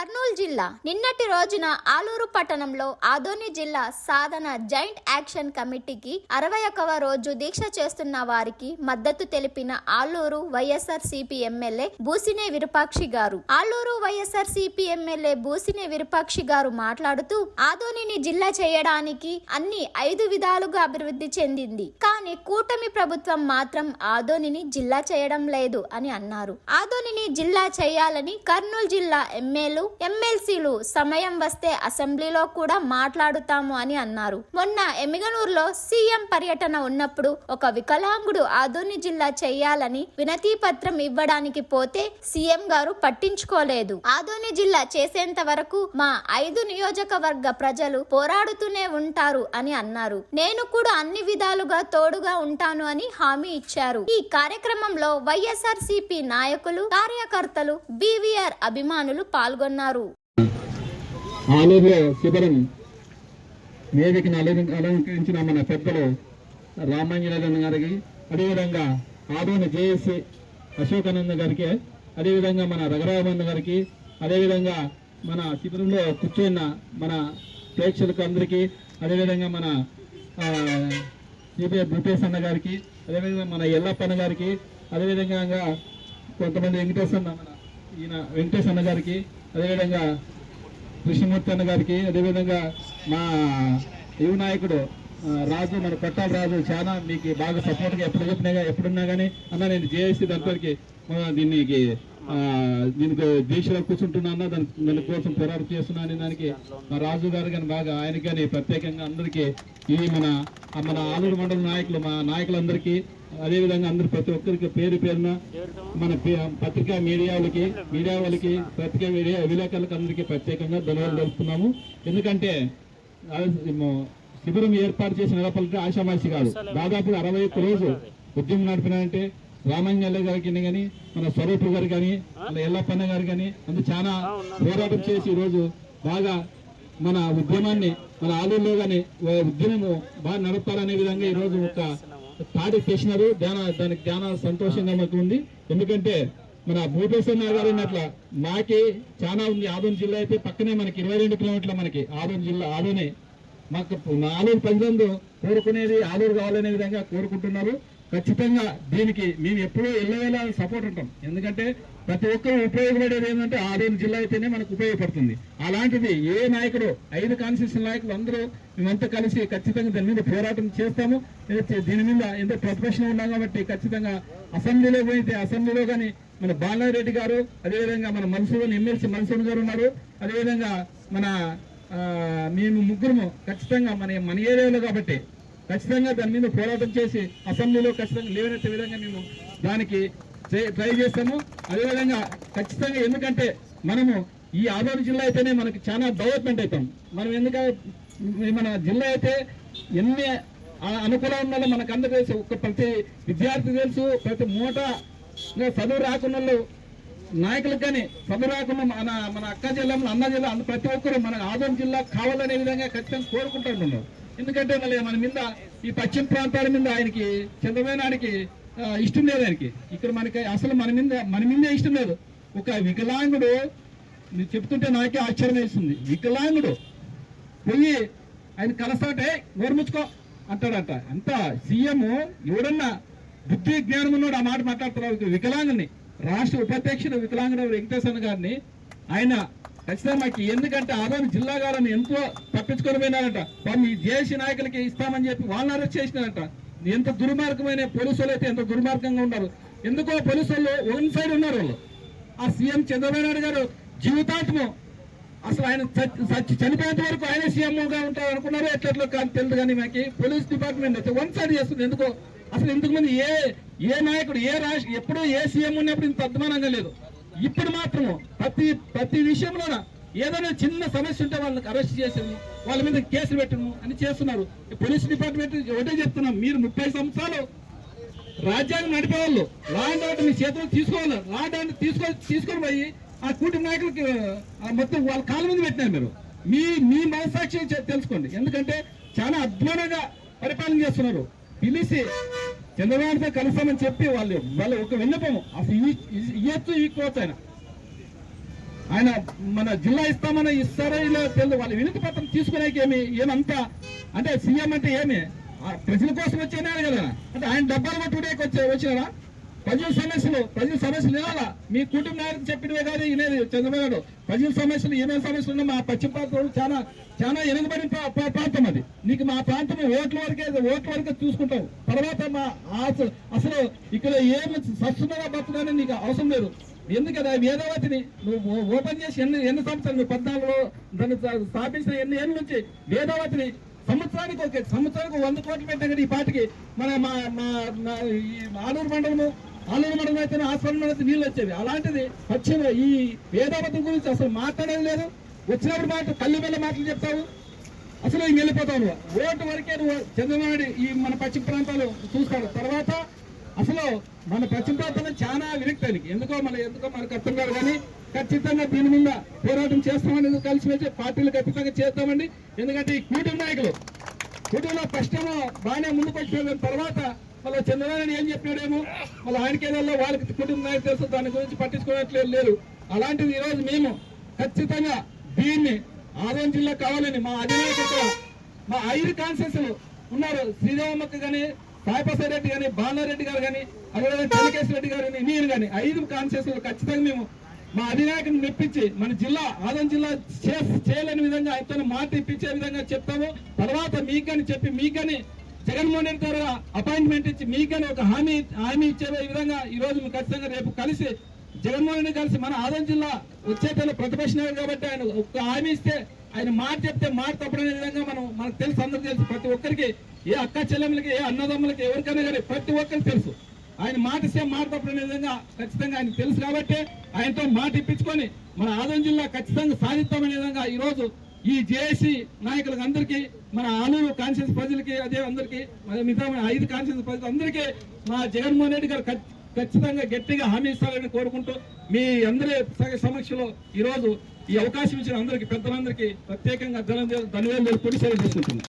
కర్నూలు జిల్లా నిన్నటి రోజున ఆలూరు పట్టణంలో ఆదోని జిల్లా సాధన జాయింట్ యాక్షన్ కమిటీకి అరవై ఒకవ రోజు దీక్ష చేస్తున్న వారికి మద్దతు తెలిపిన ఆలూరు వైఎస్ఆర్ సిపి ఎమ్మెల్యే బూసినే విరూపాక్షి గారు. ఆలూరు వైఎస్ఆర్ సిపి ఎమ్మెల్యే బూసినే విరూపాక్షి గారు మాట్లాడుతూ ఆదోనిని జిల్లా చేయడానికి అన్ని ఐదు విధాలుగా అభివృద్ధి చెందింది. కానీ కూటమి ప్రభుత్వం మాత్రం ఆదోనిని జిల్లా చేయడం లేదు అని అన్నారు. ఆదోనిని జిల్లా చేయాలని కర్నూలు జిల్లా ఎమ్మెల్యే ఎమ్మెల్సీలు సమయం వస్తే అసెంబ్లీలో కూడా మాట్లాడుతాము అని అన్నారు. మొన్న ఎమ్మిగనూరులో సీఎం పర్యటన ఉన్నప్పుడు ఒక వికలాంగుడు ఆదోని జిల్లా చేయాలని వినతి పత్రం ఇవ్వడానికి పోతే సీఎం గారు పట్టించుకోలేదు. ఆదోని జిల్లా చేసేంత వరకు మా ఐదు నియోజకవర్గ ప్రజలు పోరాడుతూనే ఉంటారు అని అన్నారు. నేను కూడా అన్ని విధాలుగా తోడుగా ఉంటాను అని హామీ ఇచ్చారు. ఈ కార్యక్రమంలో వైఎస్ఆర్ నాయకులు కార్యకర్తలు బీవీఆర్ అభిమానులు పాల్గొన్నారు. ఆలూరులో శిబిరం వేదికను అలంక- అలంకరించిన మన పెద్దలు రామాంజనేయులు గారికి అదేవిధంగా ఆదోని జేఎస్సి అశోకానంద గారికి అదేవిధంగా మన రఘురామన్న గారికి అదేవిధంగా మన శిబిరంలో కూర్చున్న మన ప్రేక్షకులకు అందరికీ అదేవిధంగా మన సిపిఐ భూపేశ్ అన్న గారికి అదేవిధంగా మన ఎల్లప్పన్న గారికి అదేవిధంగా కొంతమంది వెంకటేశ్ అన్న మన ఈయన వెంకటేశ్ అన్న గారికి అదేవిధంగా కృష్ణమూర్తి అన్న గారికి అదేవిధంగా మా యువ నాయకుడు రాజు మన కొట్టాల రాజు చాలా మీకు బాగా సపోర్ట్గా ఎప్పుడు చెప్పినా ఎప్పుడున్నా కానీ అన్న నేను జేఏసీ దానికి దీనికి దీనికి దీక్షలో కూర్చుంటున్నా దాని దాని కోసం పోరాటం చేస్తున్నా అనే దానికి మా రాజు గారు కానీ బాగా ఆయనకి కానీ ప్రత్యేకంగా అందరికీ ఈ మన మన ఆలూరు మండల నాయకులు మా నాయకులందరికీ అదేవిధంగా అందరు ప్రతి ఒక్కరికి పేరు పేరున మన పత్రికా మీడియా వాళ్ళకి మీడియా వాళ్ళకి పత్రికా మీడియా విలేకరులకు అందరికీ ప్రత్యేకంగా ధన్యవాదాలు తెలుపుతున్నాము. ఎందుకంటే శిబిరం ఏర్పాటు చేసిన నెలపల్లి ఆశామాసి కాదు దాదాపు అరవై ఒక్క రోజు ఉద్యమం నడిపినారంటే రామంజల్య గారికి కానీ మన స్వరూపు గారు కానీ మన ఎల్లప్పన్న గారు కానీ అందుకు చాలా పోరాటం చేసి ఈరోజు బాగా మన ఉద్యమాన్ని మన ఆలూరులో కానీ ఉద్యమము బాగా నడపాలనే విధంగా ఈరోజు ఒక తాడి చేసినారు. ధ్యాన దానికి ధ్యాన సంతోషంగా మాకు ఉంది. ఎందుకంటే మన భూపేశ్వర గారు అట్లా మాకి చాలా ఉంది. ఆదోన్ జిల్లా అయితే పక్కనే మనకి ఇరవై రెండు కిలోమీటర్ల మనకి ఆదోన్ జిల్లా ఆదోనే. మాకు ఆలూరు ప్రజలందు కోరుకునేది ఆలూరు కావాలనే విధంగా కోరుకుంటున్నారు. ఖచ్చితంగా దీనికి మేము ఎప్పుడూ ఎల్లవేళ సపోర్ట్ ఉంటాం. ఎందుకంటే ప్రతి ఒక్కరు ఉపయోగపడేది ఏంటంటే ఆదోని జిల్లా అయితేనే మనకు ఉపయోగపడుతుంది. అలాంటిది ఏ నాయకుడు ఐదు కాన్స్టిట్యూషన్ నాయకులు అందరూ మేమంతా కలిసి ఖచ్చితంగా దాని మీద పోరాటం చేస్తాము. దీని మీద ఎంతో ప్రతిపక్షం ఉన్నాం కాబట్టి ఖచ్చితంగా అసెంబ్లీలో పోయితే అసెంబ్లీలో కానీ మన బాలారెడ్డి గారు అదేవిధంగా మన మన్సూర్ ఎమ్మెల్సీ మనసులు గారు ఉన్నారు. అదేవిధంగా మన మేము ముగ్గురము ఖచ్చితంగా మన మన ఏరియాలో కాబట్టి ఖచ్చితంగా దాని మీద పోరాటం చేసి అసెంబ్లీలో ఖచ్చితంగా లేవనెత్తే విధంగా మేము దానికి ట్రై చేస్తాము అదేవిధంగా ఖచ్చితంగా ఎందుకంటే మనము ఈ ఆదోని జిల్లా అయితేనే మనకి చాలా డెవలప్మెంట్ అవుతాం మనం ఎందుకంటే మన జిల్లా అయితే ఎన్ని అనుకూలం ఉండాలో మనకు అందరూ ఒక ప్రతి విద్యార్థి తెలుసు ప్రతి మూట చదువు రాకున్న వాళ్ళు నాయకులకు కానీ చదువు రాకుండా మన మన అక్క జిల్లాలో అన్న జిల్లా ప్రతి ఒక్కరు మన ఆదోని జిల్లా కావాలనే విధంగా ఖచ్చితంగా కోరుకుంటున్నారు ఎందుకంటే మళ్ళీ మన మీద ఈ పశ్చిమ ప్రాంతాల మీద ఆయనకి చంద్రబాబు నాయుడికి ఇష్టం లేదు ఆయనకి. ఇక్కడ మనకి అసలు మన మీద మన మీదే ఇష్టం లేదు. ఒక వికలాంగుడు మీరు చెప్తుంటే నాకే ఆశ్చర్యం వేస్తుంది. వికలాంగుడు పోయి ఆయన కలసాటే నోరుముచ్చుకో అంటాడంట. అంత సీఎం ఎవడన్నా బుద్ధి జ్ఞానం ఉన్నాడు ఆ మాట మాట్లాడుతున్నారు వికలాంగుని రాష్ట్ర ఉపాధ్యక్షుడు వికలాంగుడు వెంకటేశ్వర గారిని ఆయన ఖచ్చితంగా మాకు ఎందుకంటే ఆదాయం జిల్లా గారిని ఎంతో తప్పించుకొని పోయినారట. వాళ్ళు ఈ జేసీ నాయకులకి ఇస్తామని చెప్పి వాళ్ళని అరెస్ట్ చేసినారంట. ఎంత దుర్మార్గమైన పోలీసులు అయితే ఎంత దుర్మార్గంగా ఉన్నారు. ఎందుకో పోలీసులు వన్ సైడ్ ఉన్నారు వాళ్ళు. ఆ సీఎం చంద్రబాబు నాయుడు గారు జీవితాంతము అసలు ఆయన చచ్చి- చచ్చి చనిపోయేంత వరకు ఆయన సీఎంగా ఉంటారు అనుకున్నారు. ఎట్లా కానీ తెలియదు కానీ మాకు పోలీస్ డిపార్ట్మెంట్ అయితే వన్ సైడ్ చేస్తుంది. ఎందుకో అసలు ఇంతకు ముందు ఏ ఏ నాయకుడు ఏ రాష్ట్ర ఎప్పుడో ఏ సీఎం ఉన్నప్పుడు ఇంత అద్మానంగా లేదు. ఇప్పుడు మాత్రం ప్రతి ప్రతి విషయంలోన ఏదైనా చిన్న సమస్య ఉంటే వాళ్ళకి అరెస్ట్ చేసాము వాళ్ళ మీద కేసులు పెట్టము అని చేస్తున్నారు. పోలీస్ డిపార్ట్మెంట్ ఒకటే చెప్తున్నాం మీరు ముప్పై సంవత్సరాలు రాజ్యాంగం నడిపేవాళ్ళు లా అండ్ ఆర్డర్ మీ చేతిలో తీసుకోవాలి లా అండ్ ఆర్డర్ తీసుకో తీసుకొని పోయి ఆ కూటమి నాయకులకి ఆ మొత్తం వాళ్ళ కాళ్ళ మీద పెట్టినారు మీరు. మీ మీ మనసాక్షి తెలుసుకోండి. ఎందుకంటే చాలా అద్భుతంగా పరిపాలన చేస్తున్నారు. పిలిచి చంద్రబాబుతో కలుస్తామని చెప్పి వాళ్ళు వాళ్ళు ఒక విన్నపం అసలు ఇవ్వచ్చు ఇ- ఆయన. ఆయన మన జిల్లా ఇస్తామని ఇస్తారో ఇలా తెలియదు వాళ్ళు వినతి పత్రం తీసుకునేకేమి ఏమంతా? అంటే సీఎం అంటే ఏమి? ఆ ప్రజల కోసం వచ్చేనాడు కదా. అంటే ఆయన డబ్బాలు కొట్టుకునేకి వచ్చే వచ్చినారా? ప్రజల సమస్యలు ప్రజల సమస్యలు వినాలా? మీ కుటుంబ నాయకులు చెప్పినవే కాదు వినేది చంద్రబాబు గారు. ప్రజల సమస్యలు ఏమేమి సమస్యలు ఉన్నా మా పశ్చిమ ప్రాంతం చాలా చాలా వెనుకబడిన ప్రాంతం అది. నీకు మా ప్రాంతం ఓట్ల వరకే ఓట్ల వరకే చూసుకుంటావు. తర్వాత మా అసలు ఇక్కడ ఏమి సస్తున్నారా బతుకుదని నీకు అవసరం లేదు. ఎందుకదా? వేదవతిని నువ్వు ఓపెన్ చేసి ఎన్ని ఎన్ని సంవత్సరాలు? నువ్వు పద్నాలుగులో దాన్ని స్థాపించిన ఎన్ని ఏళ్ళ నుంచి వేదవతిని సంవత్సరానికి ఒక సంవత్సరానికి వంద కోట్లు పెట్టిన కదా ఈ పాటికి. మన మా మా ఈ ఆలూరు మండలము ఆలూరు మండలం అయితే ఆశ్రమం అయితే నీళ్ళు వచ్చేవి. అలాంటిది పశ్చిమ ఈ వేదావతి గురించి అసలు మాట్లాడేది లేదు. వచ్చినప్పుడు మాట కళ్ళు వెళ్ళ మాటలు చెప్తావు. అసలు ఇంక వెళ్ళిపోతావు ఓటు వరకే నువ్వు చంద్రబాబు ఈ మన పశ్చిమ ప్రాంతాలు చూస్తాడు. తర్వాత అసలు మన పశ్చిమ ప్రాంతంలో చాలా విరక్తానికి. ఎందుకో మన ఎందుకో మనకు అర్థం కాదు కానీ ఖచ్చితంగా దీని మీద పోరాటం చేస్తామని కలిసి వచ్చి పార్టీలు ఖచ్చితంగా చేస్తామండి. ఎందుకంటే ఈ కూటమి నాయకులు కూటమిలో ఫస్ట్ బాగానే ముందుకు వచ్చిన తర్వాత మళ్ళీ చంద్రబాబు ఏం చెప్పాడేమో? మళ్ళీ ఆయనకి వాళ్ళకి కుటుంబ నాయకులు తెలుసు దాని గురించి పట్టించుకోవట్లేదు లేరు. అలాంటిది ఈరోజు మేము ఖచ్చితంగా దీన్ని ఆదోన్ జిల్లా కావాలని మా అధినాయకత మా ఐదు కాన్సెస్లు ఉన్నారు. శ్రీదేవమ్మకి కానీ రెడ్డి కానీ బాలారెడ్డి గారు కానీ అదేవిధంగా చెన్నకేశ్వర రెడ్డి గారు కానీ నేను కానీ ఐదు కాన్షియస్లో ఖచ్చితంగా మేము మా అధినాయకుని మెప్పించి మన జిల్లా ఆదం జిల్లా చే- చేయలేని విధంగా ఆయనతో మాట ఇప్పించే విధంగా చెప్తాము. తర్వాత మీకని చెప్పి మీకని జగన్మోహన్ రెడ్డి గారు అపాయింట్మెంట్ ఇచ్చి మీకని ఒక హామీ హామీ ఇచ్చే విధంగా ఈ రోజు మేము ఖచ్చితంగా రేపు కలిసి జగన్మోహన్ రెడ్డి కలిసి మన ఆదం జిల్లా వచ్చేటప్పుడు ప్రతిపక్ష నాయకుడు కాబట్టి ఆయన ఒక హామీ ఇస్తే ఆయన మాట చెప్తే మాట తప్పడనే విధంగా మనం మనకు తెలుసు అందరికి తెలుసు ప్రతి ఒక్కరికి ఏ అక్క చెల్లెమ్మలకి ఏ అన్నదమ్ములకి ఎవరికైనా కానీ ప్రతి ఒక్కరికి తెలుసు. ఆయన మాట సేమ్ మాట విధంగా ఖచ్చితంగా ఆయన తెలుసు కాబట్టి ఆయనతో మాట ఇప్పించుకొని మన ఆదం జిల్లా ఖచ్చితంగా సాధిస్తామనే విధంగా ఈ రోజు ఈ జేఏసీ నాయకులకు అందరికీ మన ఆలూరు కాన్షియస్ ప్రజలకి అదే అందరికీ మిగతా ఐదు కాన్షియస్ ప్రజలు అందరికీ మా జగన్మోహన్ రెడ్డి గారు ఖచ్చితంగా గట్టిగా హామీ ఇస్తారని కోరుకుంటూ మీ అందరి సమక్షంలో ఈరోజు ఈ అవకాశం ఇచ్చిన అందరికీ పెద్దలందరికీ ప్రత్యేకంగా ధనం ధన్యవాదాలు తెలుపుకుంటూ సెలవు తీసుకుంటున్నాను